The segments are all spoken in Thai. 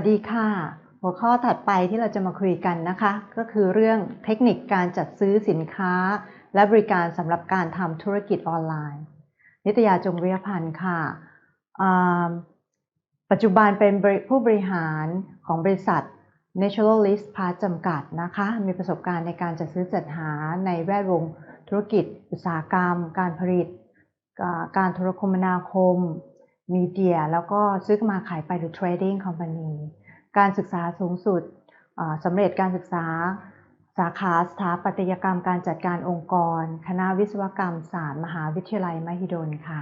วัสดีค่ะ หัวข้อถัดไปที่เราจะมาคุยกันนะคะ ก็คือเรื่องเทคนิคการจัดซื้อสินค้า และบริการสำหรับการทำธุรกิจออนไลน์ นิตยาจงเรียพันธ์ค่ะ ปัจจุบันเป็นผู้บริหารของบริษัท Naturalist Part จำกัดนะคะ มีประสบการณ์ในการจัดซื้อจัดหาในแวดวงธุรกิจ อุตสาหกรรม การผลิต การโทรคมนาคม มีเดียแล้วก็ซื้อมาขายไปหรือ trading company การศึกษาสูงสุดสำเร็จการศึกษาสาขาสถาปัตยกรรมการจัดการองค์กร คณะวิศวกรรมศาสตร์มหาวิทยาลัยมหิดลค่ะ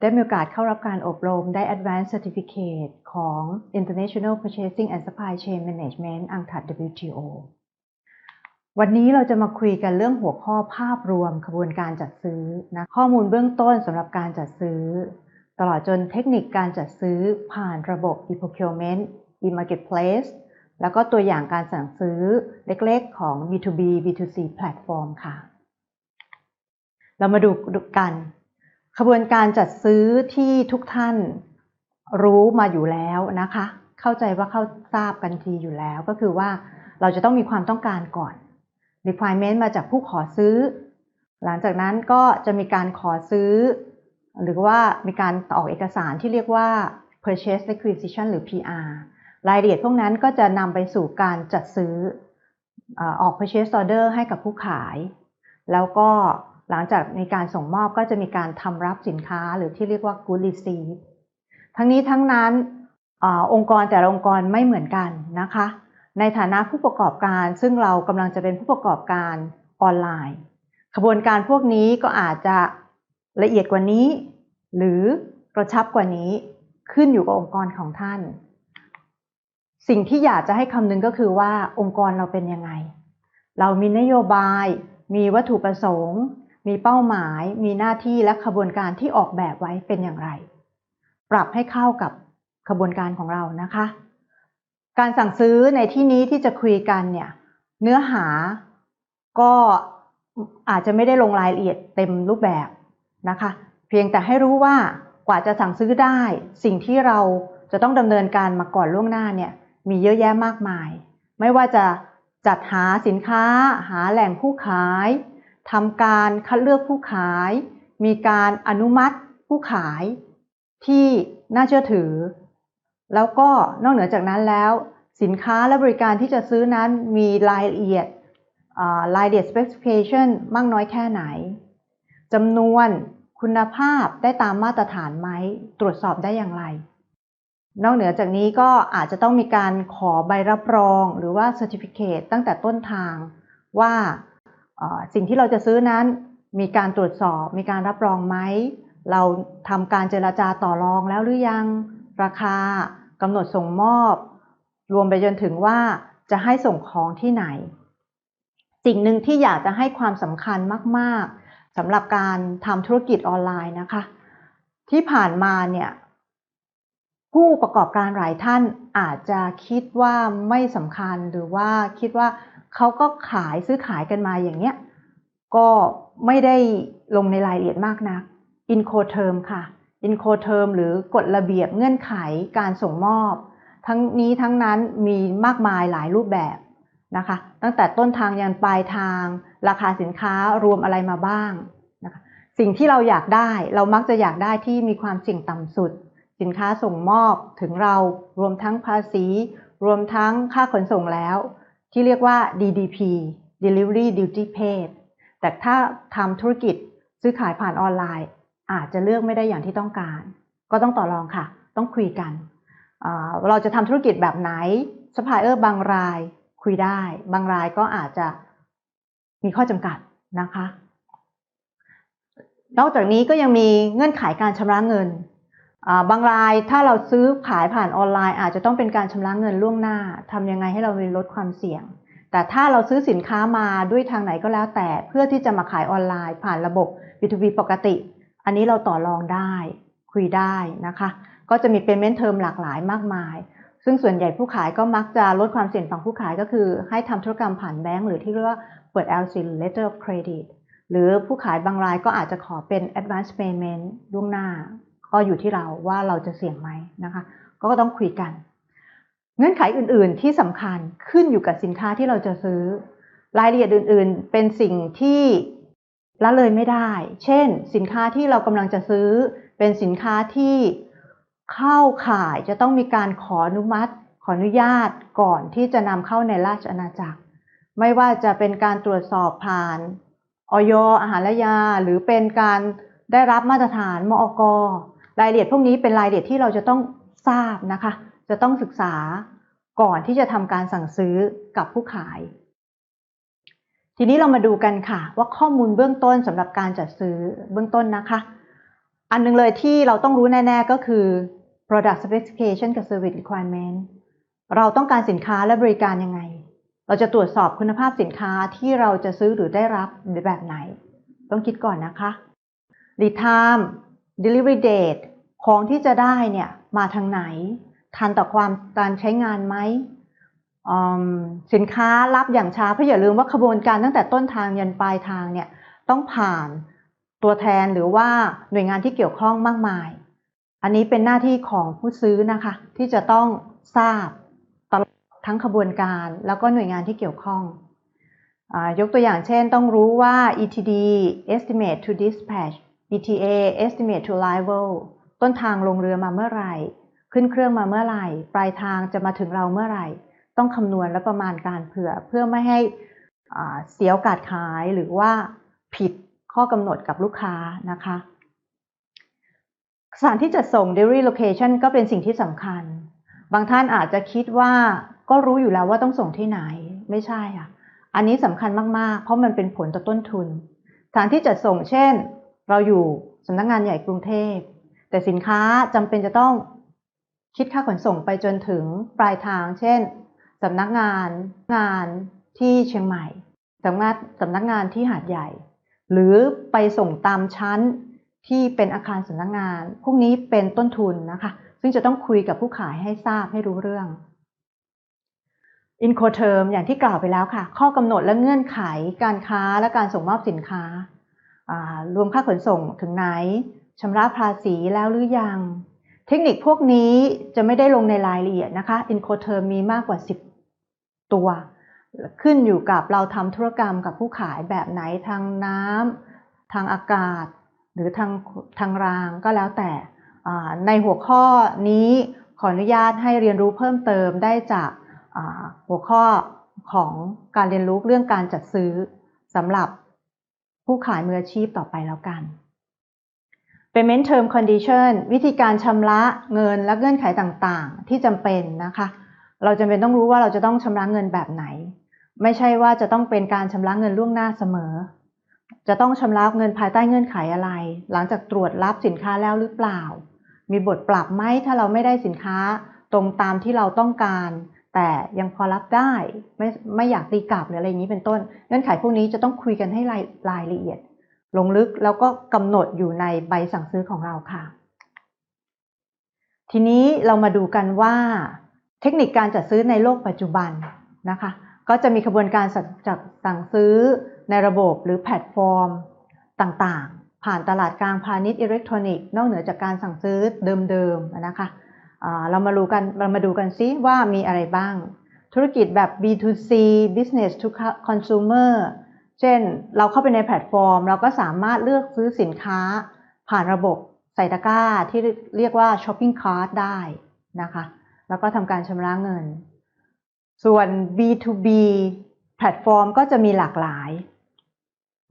ได้มีโอกาสเข้ารับการอบรมได้ Advanced Certificate ของ International Purchasing and Supply Chain Management อังถัด WTO วันนี้เราจะมาคุยกันเรื่องหัวข้อภาพรวมขบวนการจัดซื้อนะข้อมูลเบื้องต้นสำหรับการจัดซื้อ ตลอดจนเทคนิคการจัดซื้อผ่านระบบ e-procurement e-marketplace แล้วก็ตัวอย่างการสั่งซื้อเล็กๆของ B2B B2C แพลตฟอร์มค่ะ เรามาดูกัน ขบวนการจัดซื้อที่ทุกท่านรู้มาอยู่แล้วนะคะ เข้าใจว่าเข้าทราบกันทีอยู่แล้วก็คือว่าเราจะต้องมีความต้องการก่อน requirement มาจากผู้ขอซื้อ หลังจากนั้นก็จะมีการขอซื้อ หรือว่ามีการออกเอกสารที่เรียกว่า purchase requisition หรือ PR รายละเอียดพวกนั้นก็จะนำไปสู่การจัดซื้อออก purchase order ให้กับผู้ขาย แล้วก็หลังจากมีการส่งมอบก็จะมีการทำรับสินค้าหรือที่เรียกว่า good receipt ทั้งนี้ทั้งนั้นอองค์กรแต่ละองค์กรไม่เหมือนกันนะคะ ในฐานะผู้ประกอบการซึ่งเรากำลังจะเป็นผู้ประกอบการออนไลน์ ขบวนการพวกนี้ก็อาจจะละเอียดกว่านี้ หรือกระชับกว่านี้ขึ้นอยู่กับองค์กรของท่าน สิ่งที่อยากจะให้คำนึงก็คือว่าองค์กรเราเป็นยังไง เรามีนโยบาย มีวัตถุประสงค์ มีเป้าหมาย มีหน้าที่และขบวนการที่ออกแบบไว้เป็นอย่างไร ปรับให้เข้ากับขบวนการของเรานะคะ การสั่งซื้อในที่นี้ที่จะคุยกันเนี่ยเนื้อหาก็อาจจะไม่ได้ลงรายละเอียดเต็มรูปแบบนะคะ พียงแต่ให้รู้ว่ากว่าจะสั่งซื้อได้ สิ่งที่เราจะต้องดำเนินการมาก่อนล่วงหน้าเนี่ยมีเยอะแยะมากมาย ไม่ว่าจะจัดหาสินค้า หาแหล่งผู้ขายทำการคัดเลือกผู้ขาย มีการอนุมัติผู้ขายที่น่าเชื่อถือ แล้วก็นอกเหนือจากนั้นแล้ว สินค้าและบริการที่จะซื้อนั้นมีรายละเอียดรายละเอียด specification มากน้อยแค่ไหนจำนวน คุณภาพได้ตามมาตรฐานไหม ตรวจสอบได้อย่างไร นอกเหนือจากนี้ก็อาจจะต้องมีการขอใบรับรอง หรือว่า Certificate ตั้งแต่ต้นทางว่าสิ่งที่เราจะซื้อนั้นมีการตรวจสอบ มีการรับรองไหม เราทำการเจราจาต่อรองแล้วหรือยัง ราคากำหนดส่งมอบ รวมไปจนถึงว่าจะให้ส่งของที่ไหน สิ่งหนึ่งที่อยากจะให้ความสำคัญมาก สำหรับการทำธุรกิจออนไลน์นะคะ ที่ผ่านมาเนี่ยผู้ประกอบการหลายท่านอาจจะคิดว่าไม่สำคัญหรือว่าคิดว่าเขาก็ขายซื้อขายกันมาอย่างเนี้ยก็ไม่ได้ลงในรายละเอียดมากนะักอินโคเทอมค่ะอินโคเทอมหรือกฎระเบียบเงื่อนไขการส่งมอบ ทั้งนี้ทั้งนั้นมีมากมายหลายรูปแบบนะคะ ตั้งแต่ต้นทางยันปลายทาง ราคาสินค้ารวมอะไรมาบ้างนะคะสิ่งที่เราอยากได้เรามักจะอยากได้ที่มีความเสี่ยงต่ำสุด สินค้าส่งมอบถึงเรารวมทั้งภาษี รวมทั้งค่าขนส่งแล้ว ที่เรียกว่า DDP Delivery Duty Paid แต่ถ้าทำธุรกิจซื้อขายผ่านออนไลน์ อาจจะเลือกไม่ได้อย่างที่ต้องการ ก็ต้องต่อรองค่ะ ต้องคุยกัน เราจะทำธุรกิจแบบไหนซัพพลายเออร์บางรายคุยได้ บางรายก็อาจจะ มีข้อจำกัดนะคะ นอกจากนี้ก็ยังมีเงื่อนไขการชำระเงิน บางรายถ้าเราซื้อขายผ่านออนไลน์ อาจจะต้องเป็นการชำระเงินล่วงหน้าทำยังไงให้เราลดความเสี่ยง แต่ถ้าเราซื้อสินค้ามาด้วยทางไหนก็แล้วแต่เพื่อที่จะมาขายออนไลน์ ผ่านระบบ B2B ปกติ อันนี้เราต่อรองได้คุยได้นะคะ ก็จะมีเป็นเมนเทอมหลากหลายมากมายซึ่งส่วนใหญ่ผู้ขายก็มักจะลดความเสี่ยงฝั่งผู้ขายก็คือให้ทำธุรกรรมผ่านแบงก์หรือที่เรียกว่า เปิด LC Letter of Credit หรือผู้ขายบางรายก็อาจจะขอเป็น Advance Payment ล่วงหน้า ก็อยู่ที่เราว่าเราจะเสี่ยงไหมนะคะ ก็ต้องคุยกัน เงื่อนไขอื่น ๆ ที่สำคัญขึ้นอยู่กับสินค้าที่เราจะซื้อ รายละเอียดอื่น ๆ เป็นสิ่งที่ละเลยไม่ได้ เช่น สินค้าที่เรากำลังจะซื้อ เป็นสินค้าที่เข้าข่ายจะต้องมีการขออนุมัติ ขออนุญาตก่อนที่จะนำเข้าในราชอาณาจักร ไม่ว่าจะเป็นการตรวจสอบผ่านออยอาหารและยา หรือเป็นการได้รับมาตรฐานมอกรายละเอียดพวกนี้เป็นรายละเอียดที่เราจะต้องทราบนะคะ จะต้องศึกษาก่อนที่จะทำการสั่งซื้อกับผู้ขาย ทีนี้เรามาดูกันค่ะ ว่าข้อมูลเบื้องต้นสำหรับการจัดซื้อเบื้องต้นนะคะ อันหนึงเลยที่เราต้องรู้แน่ ๆ ก็คือ product specification กับ service requirement เราต้องการสินค้าและบริการยังไง เราจะตรวจสอบคุณภาพสินค้าที่เราจะซื้อหรือได้รับแบบไหน ต้องคิดก่อนนะคะ lead time delivery date ของที่จะได้เนี่ยมาทางไหน ทันต่อความการใช้งานไหมสินค้ารับอย่างช้าเพราะอย่าลืมว่าขบวนการตั้งแต่ต้นทางยันปลายทางเนี่ยต้องผ่านตัวแทนหรือว่าหน่วยงานที่เกี่ยวข้องมากมาย อันนี้เป็นหน้าที่ของผู้ซื้อนะคะ ที่จะต้องทราบ ทั้งขบวนการแล้วก็หน่วยงานที่เกี่ยวข้องอยกตัวอย่างเช่นต้องรู้ว่า ETD estimate to dispatch ETA estimate to arrival ต้นทางลงเรือมาเมื่อไหร่ ขึ้นเครื่องมาเมื่อไหร่ ปลายทางจะมาถึงเราเมื่อไหร่ ต้องคำนวณและประมาณการเผื่อ เพื่อไม่ให้เสียโอกาสขายหรือว่าผิดข้อกำหนดกับลูกค้านะคะสถานที่จัดส่ง delivery location ก็เป็นสิ่งที่สำคัญ บางท่านอาจจะคิดว่า ก็รู้อยู่แล้วว่าต้องส่งที่ไหนไม่ใช่ค่ะ อันนี้สำคัญมาก ๆ เพราะมันเป็นผลต่อต้นทุน สถานที่จัดส่งเช่น เราอยู่สำนักงงานใหญ่กรุงเทพ แต่สินค้าจำเป็นจะต้องคิดค่าขนส่งไปจนถึงปลายทาง เช่นสำนักงานงานที่เชียงใหม่สำนักสำนักงานที่หาดใหญ่ หรือไปส่งตามชั้นที่เป็นอาคารสำนักงงาน พวกนี้เป็นต้นทุนนะคะ ซึ่งจะต้องคุยกับผู้ขายให้ทราบให้รู้เรื่อง Incoterm อย่างที่กล่าวไปแล้วค่ะ ข้อกำหนดและเงื่อนไขการค้าและการส่งมอบสินค้า รวมค่าขนส่งถึงไหนชำระภาษีแล้วหรือยัง เทคนิคพวกนี้จะไม่ได้ลงในรายละเอียดนะคะ Incoterm มีมากกว่า 10 ตัว ขึ้นอยู่กับเราทำธุรกรรมกับผู้ขายแบบไหนทางน้ำทางอากาศ หรือทางทางรางก็แล้วแต่ในหัวข้อนี้ขออนุญาตให้เรียนรู้เพิ่มเติมได้จาก หัวข้อของการเรียนรู้เรื่องการจัดซื้อสำหรับผู้ขายมืออาชีพต่อไปแล้วกัน payment term condition วิธีการชำระเงินและเงื่อนไขต่างๆ ที่จำเป็นนะคะ เราจำเป็นต้องรู้ว่าเราจะต้องชำระเงินแบบไหน ไม่ใช่ว่าจะต้องเป็นการชำระเงินล่วงหน้าเสมอ จะต้องชำระเงินภายใต้เงื่อนไขอะไร หลังจากตรวจรับสินค้าแล้วหรือเปล่า มีบทปรับไหมถ้าเราไม่ได้สินค้าตรงตามที่เราต้องการ แต่ยังพอรับได้ไม่ไม่อยากตีกลับหรืออะไรอย่างนี้เป็นต้นเงื่อนไขพวกนี้จะต้องคุยกันให้รายรายละเอียด ลงลึกแล้วก็กำหนดอยู่ในใบสั่งซื้อของเราค่ะ ทีนี้เรามาดูกันว่าเทคนิคการจัดซื้อในโลกปัจจุบันนะคะ ก็จะมีขบวนการจัดสั่งซื้อในระบบหรือแพลตฟอร์มต่างๆ ผ่านตลาดกลางพาณิชย์อิเล็กทรอนิกส์นอกเหนือจากการสั่งซื้อเดิมๆนะคะ เรามาดูกันเรามาดูกันซิว่ามีอะไรบ้าง ธุรกิจแบบ B2C business to consumer เช่นเราเข้าไปในแพลตฟอร์ม เราก็สามารถเลือกซื้อสินค้า ผ่านระบบใส่ตะกร้าที่เรียกว่า shopping cart ได้นะคะ แล้วก็ทำการชำระเงิน ส่วน B2B แพลตฟอร์มก็จะมีหลากหลาย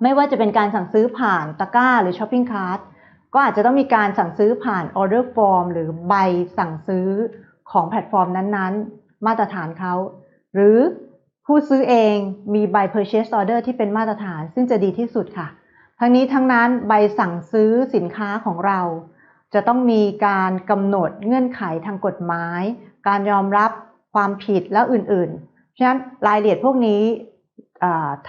ไม่ว่าจะเป็นการสั่งซื้อผ่านตะกร้าหรือช้อปปิ้งคาร์ท ก็อาจจะต้องมีการสั่งซื้อผ่านออเดอร์ฟอร์มหรือใบสั่งซื้อของแพลตฟอร์มนั้นๆ มาตรฐานเขาหรือผู้ซื้อเองมีใบ purchase order ที่เป็นมาตรฐาน ซึ่งจะดีที่สุดค่ะ ทั้งนี้ทั้งนั้นใบสั่งซื้อสินค้าของเรา จะต้องมีการกำหนดเงื่อนไขทางกฎหมาย การยอมรับความผิดแล้วอื่นๆ ฉะนั้นรายละเอียดพวกนี้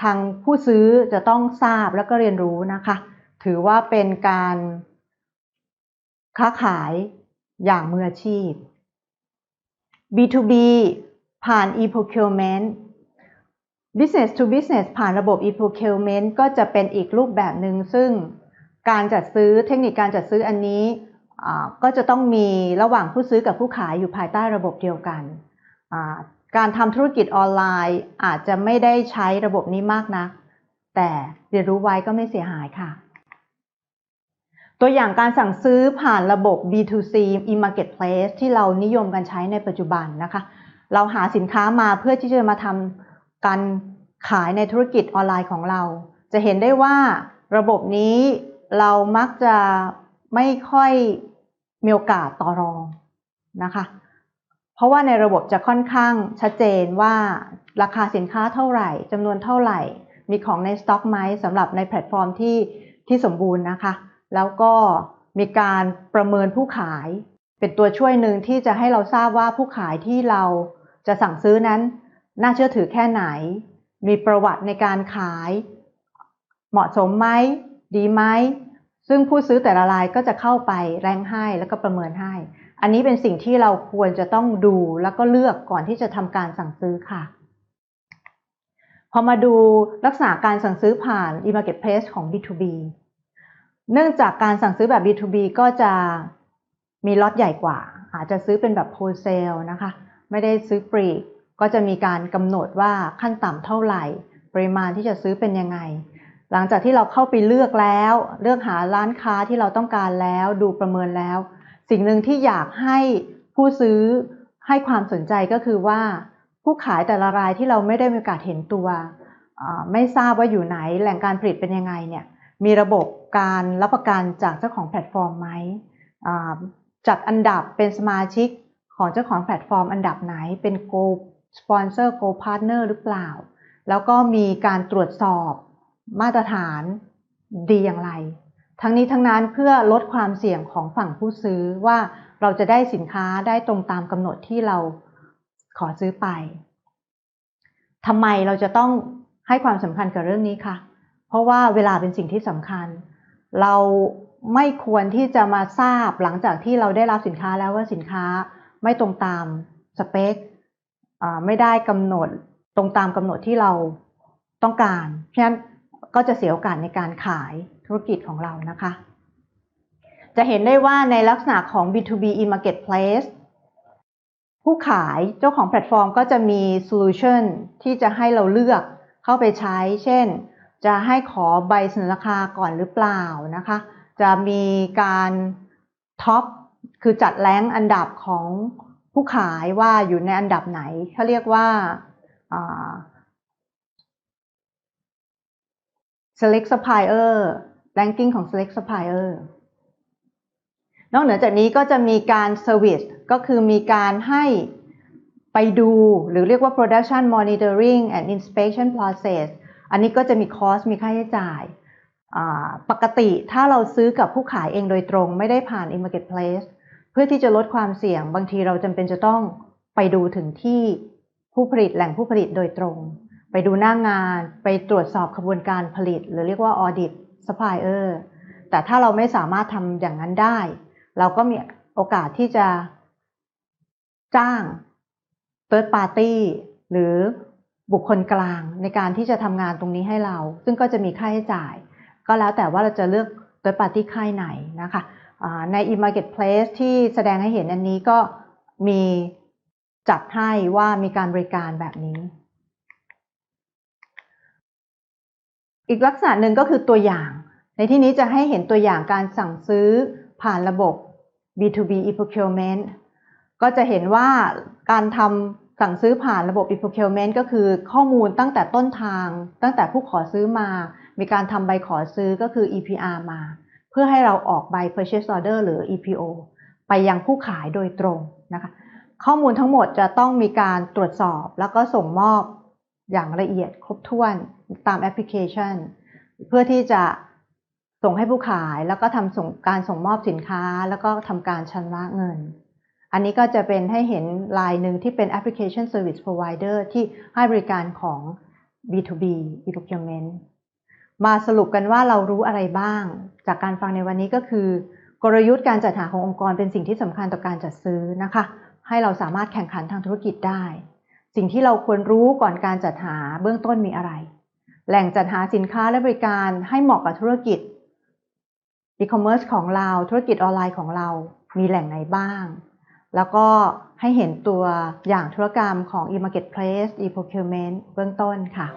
ทางผู้ซื้อจะต้องทราบแล้วก็เรียนรู้นะคะ ถือว่าเป็นการ ค้าขายอย่างมืออาชีพ B2B ผ่าน e-procurement business to business ผ่านระบบ e-procurement ก็จะเป็นอีกรูปแบบหนึ่งซึ่งการจัดซื้อเทคนิคการจัดซื้ออันนี้ก็จะต้องมีระหว่างผู้ซื้อกับผู้ขายอยู่ภายใต้ระบบเดียวกัน การทำธุรกิจออนไลน์อาจจะไม่ได้ใช้ระบบนี้มากนะัก แต่เรียนรู้ไว้ก็ไม่เสียหายค่ะ ตัวอย่างการสั่งซื้อผ่านระบบ B2C e-marketplace ที่เรานิยมกันใช้ในปัจจุบันนะคะ เราหาสินค้ามาเพื่อที่จะมาทำการขายในธุรกิจออนไลน์ของเรา จะเห็นได้ว่าระบบนี้เรามักจะไม่ค่อยมีโอกาสต่อรองนะคะ เพราะว่าในระบบจะค่อนข้างชัดเจนว่าราคาสินค้าเท่าไหร่จำนวนเท่าไหร่ มีของในสต็อกไหมสำหรับในแพลตฟอร์มที่ที่สมบูรณ์นะคะ แล้วก็มีการประเมินผู้ขาย เป็นตัวช่วยหนึ่งที่จะให้เราทราบว่าผู้ขายที่เราจะสั่งซื้อนั้น น่าเชื่อถือแค่ไหน มีประวัติในการขาย เหมาะสมไหมดีไหมซึ่งผู้ซื้อแต่ละรายก็จะเข้าไปแรงให้แล้วก็ประเมินให้ อันนี้เป็นสิ่งที่เราควรจะต้องดูแล้วก็เลือกก่อนที่จะทำการสั่งซื้อค่ะ พอมาดูลักษณะการสั่งซื้อผ่าน e-marketplace ของ B2B เนื่องจากการสั่งซื้อแบบ B2B ก็จะมีล็อตใหญ่กว่า อาจจะซื้อเป็นแบบโฮเซลนะคะ ไม่ได้ซื้อปลีก ก็จะมีการกำหนดว่าขั้นต่ำเท่าไหร่ ปริมาณที่จะซื้อเป็นยังไง หลังจากที่เราเข้าไปเลือกแล้ว เลือกหาร้านค้าที่เราต้องการแล้ว ดูประเมินแล้ว สิ่งหนึ่งที่อยากให้ผู้ซื้อให้ความสนใจก็คือว่า ผู้ขายแต่ละรายที่เราไม่ได้มีโอกาสเห็นตัว ไม่ทราบว่าอยู่ไหน แหล่งการผลิตเป็นยังไงเนี่ย มีระบบ การรับประกันจากเจ้าของแพลตฟอร์มไหมจัดอันดับเป็นสมาชิกของเจ้าของแพลตฟอร์มอันดับไหนเป็น Go Sponsor Go Partner หรือเปล่า แล้วก็มีการตรวจสอบมาตรฐานดีอย่างไร ทั้งนี้ทั้งนั้นเพื่อลดความเสี่ยงของฝั่งผู้ซื้อว่าเราจะได้สินค้าได้ตรงตามกำหนดที่เราขอซื้อไปทำไมเราจะต้องให้ความสำคัญกับเรื่องนี้คะเพราะว่าเวลาเป็นสิ่งที่สำคัญ เราไม่ควรที่จะมาทราบหลังจากที่เราได้รับสินค้าแล้วว่าสินค้าไม่ตรงตามสเปคไม่ได้กำหนดตรงตามกำหนดที่เราต้องการเพราะฉะนั้นก็จะเสียโอกาสในการขายธุรกิจของเรานะคะ จะเห็นได้ว่าในลักษณะของ B2B e-marketplace ผู้ขายเจ้าของแพลตฟอร์มก็จะมีโซลูชันที่จะให้เราเลือกเข้าไปใช้ เช่น จะให้ขอใบเสนอราคาก่อนหรือเปล่านะคะ จะมีการท็อปคือจัดแรงอันดับของผู้ขายว่าอยู่ในอันดับไหนเขาเรียกว่า select supplier ranking ของ select supplier นอกเหนือจากนี้ก็จะมีการ service ก็คือมีการให้ไปดูหรือเรียกว่า production monitoring and inspection process อันนี้ก็จะมีคอสมีค่าใช้จ่าย ปกติถ้าเราซื้อกับผู้ขายเองโดยตรงไม่ได้ผ่าน e-marketplace เพื่อที่จะลดความเสี่ยง บางทีเราจำเป็นจะต้องไปดูถึงที่ผู้ผลิตแหล่งผู้ผลิตโดยตรง ไปดูหน้างงานไปตรวจสอบขบวนการผลิต หรือเรียกว่า audit supplier แต่ถ้าเราไม่สามารถทำอย่างนั้นได้ เราก็มีโอกาสที่จะจ้าง third party หรือ บุคคลกลางในการที่จะทำงานตรงนี้ให้เรา ซึ่งก็จะมีค่าใช้จ่าย ก็แล้วแต่ว่าเราจะเลือก third party ค่ายไหนนะคะใน e-marketplace ที่แสดงให้เห็นอันนี้ก็มีจัดให้ว่ามีการบริการแบบนี้ อีกลักษณะหนึ่งก็คือตัวอย่าง ในที่นี้จะให้เห็นตัวอย่างการสั่งซื้อผ่านระบบ B2B e-procurement ก็จะเห็นว่าการทำ สั่งซื้อผ่านระบบ e-procurement ก็คือข้อมูลตั้งแต่ต้นทาง ตั้งแต่ผู้ขอซื้อมา มีการทำใบขอซื้อก็คือ EPR มา เพื่อให้เราออกใบ purchase order หรือ EPO ไปยังผู้ขายโดยตรงนะคะ ข้อมูลทั้งหมดจะต้องมีการตรวจสอบแล้วก็ส่งมอบอย่างละเอียดครบถ้วนตามแอปพลิเคชัน เพื่อที่จะส่งให้ผู้ขายแล้วก็ทำส่งการส่งมอบสินค้า แล้วก็ทำการชำระเงิน อันนี้ก็จะเป็นให้เห็นลายหนึ่งที่เป็นแอปพลิเคชัน Service Provider ที่ให้บริการของ B2B e-procurement มาสรุปกันว่าเรารู้อะไรบ้าง จากการฟังในวันนี้ก็คือ กลยุทธ์การจัดหาขององค์กรเป็นสิ่งที่สำคัญต่อการจัดซื้อนะคะ ให้เราสามารถแข่งขันทางธุรกิจได้ สิ่งที่เราควรรู้ก่อนการจัดหาเบื้องต้นมีอะไร แหล่งจัดหาสินค้าและบริการให้เหมาะกับธุรกิจอีคอมเมิร์ซของเราธุรกิจออนไลน์ของเรามีแหล่งไหนบ้าง แล้วก็ให้เห็นตัวอย่างธุรกรรมของ e-marketplace e-procurement เบื้องต้นค่ะ